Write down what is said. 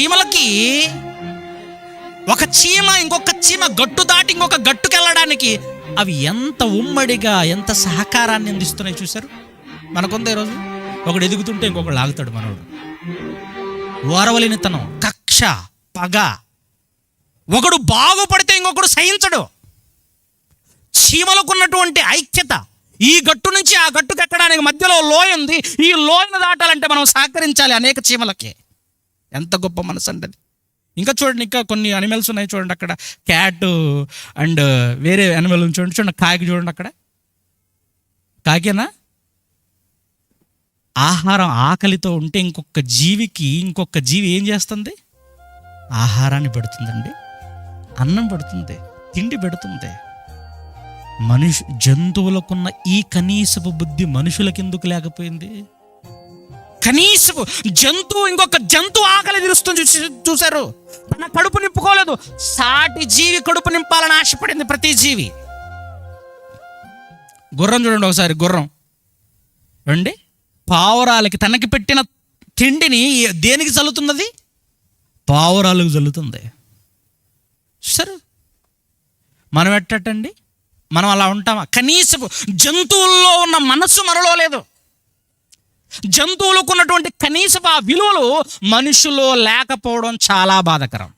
చీమలకి ఒక చీమ ఇంకొక చీమ గట్టు దాటి ఇంకొక గట్టుకెళ్ళడానికి అవి ఎంత ఉమ్మడిగా ఎంత సహకారాన్ని అందిస్తున్నాయి చూశారు? మనకుందా ఈరోజు? ఒకడు ఎదుగుతుంటే ఇంకొకడు లాగుతాడు మనోడు. ఓరవలినితనం కక్ష పగ. ఒకడు బాగుపడితే ఇంకొకడు సహించడు. చీమలకు ఉన్నటువంటి ఐక్యత ఈ గట్టు నుంచి ఆ గట్టుకెక్కడానికి మధ్యలో లోయ ఉంది. ఈ లోయను దాటాలంటే మనం సహకరించాలి అనేక చీమలకి. ఎంత గొప్ప మనసు అంటది ఇంకా చూడండి ఇంకా కొన్ని అనిమల్స్ ఉన్నాయి చూడండి అక్కడ. క్యాట్ అండ్ వేరే అనిమల్ చూడండి చూడండి కాకి చూడండి అక్కడ. కాకేనా? ఆహారం ఆకలితో ఉంటే ఇంకొక జీవికి ఇంకొక జీవి ఏం చేస్తుంది? ఆహారాన్ని పెడుతుందండి. అన్నం పెడుతుంది తిండి పెడుతుంది. మనుషు జంతువులకున్న ఈ కనీసపు బుద్ధి మనుషులకెందుకు లేకపోయింది? కనీసపు జంతువు ఇంకొక జంతువు ఆకలి తీరుస్తుంది చూసి చూశారు. తన కడుపు నింపుకోలేదు. సాటి జీవి కడుపు నింపాలని ఆశపడింది ప్రతి జీవి. గుర్రం చూడండి ఒకసారి గుర్రం. రండి పావురాలకి తనకి పెట్టిన తిండిని దేనికి చల్లుతున్నది పావురాలకు చల్లుతుంది సరే. మనం ఎట్టండి మనం అలా ఉంటామా? కనీసపు జంతువుల్లో ఉన్న మనస్సు మరలో లేదు. జంతువులకు ఉన్నటువంటి కనీసపు ఆ విలువలు మనుషులో లేకపోవడం చాలా బాధకరం.